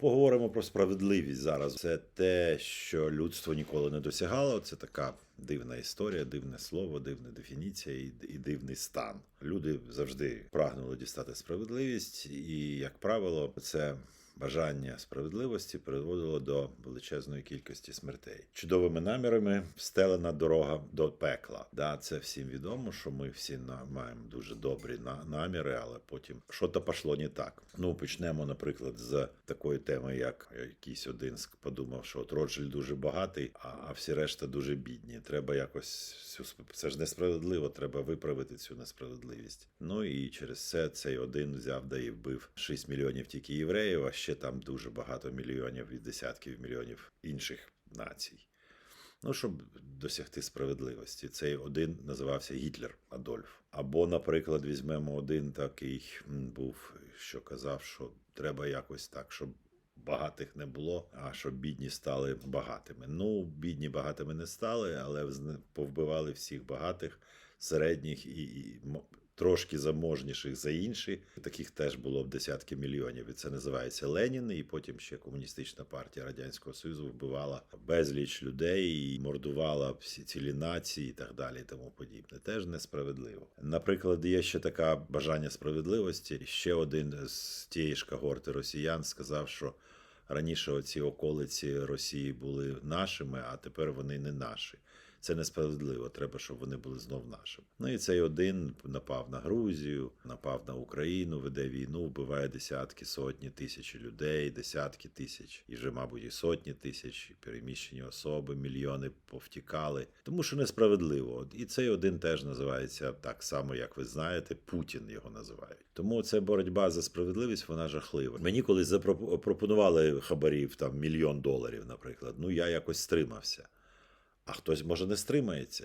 Поговоримо про справедливість зараз. Це те, що людство ніколи не досягало. Це така дивна історія, дивне слово, дивна дефініція і, і дивний стан. Люди завжди прагнули дістати справедливість, і, як правило, це. Бажання справедливості приводило до величезної кількості смертей. Чудовими намірами встелена дорога до пекла. Да, це всім відомо, що ми всі на- маємо дуже добрі на- наміри, але потім що то пішло не так. Ну почнемо, наприклад, з такої теми, як якийсь один подумав, що от Роджель дуже багатий, а, а всі решта дуже бідні. Треба якось цю це ж несправедливо. Треба виправити цю несправедливість. Ну і через це цей один взяв да і вбив 6 мільйонів тільки євреїв, а ще там дуже багато мільйонів і десятків мільйонів інших націй. Ну, щоб досягти справедливості. Цей один називався Гітлер Адольф. Або, наприклад, візьмемо один такий був, що казав, що треба якось так, щоб багатих не було, а щоб бідні стали багатими. Ну, бідні багатими не стали, але повбивали всіх багатих, середніх і, і трошки заможніших за інші. Таких теж було б десятки мільйонів. І це називається Ленін. І потім ще комуністична партія Радянського Союзу вбивала безліч людей, і мордувала всі цілі нації і так далі, і тому подібне. Теж несправедливо. Наприклад, є ще така бажання справедливості. Ще один з тієї ж когорти росіян сказав, що. Раніше оці околиці Росії були нашими, а тепер вони не наші. Це несправедливо. Треба, щоб вони були знов нашими. Ну і цей один напав на Грузію, напав на Україну, веде війну, вбиває десятки, сотні тисячі людей, десятки тисяч, і вже, мабуть, і сотні тисяч, і переміщені особи, мільйони повтікали. Тому що несправедливо. І цей один теж називається так само, як ви знаєте, Путін його називають. Тому це боротьба за справедливість, вона жахлива. Мені колись запропонували хабарів там мільйон доларів, наприклад. Ну я якось стримався. А хтось може не стримається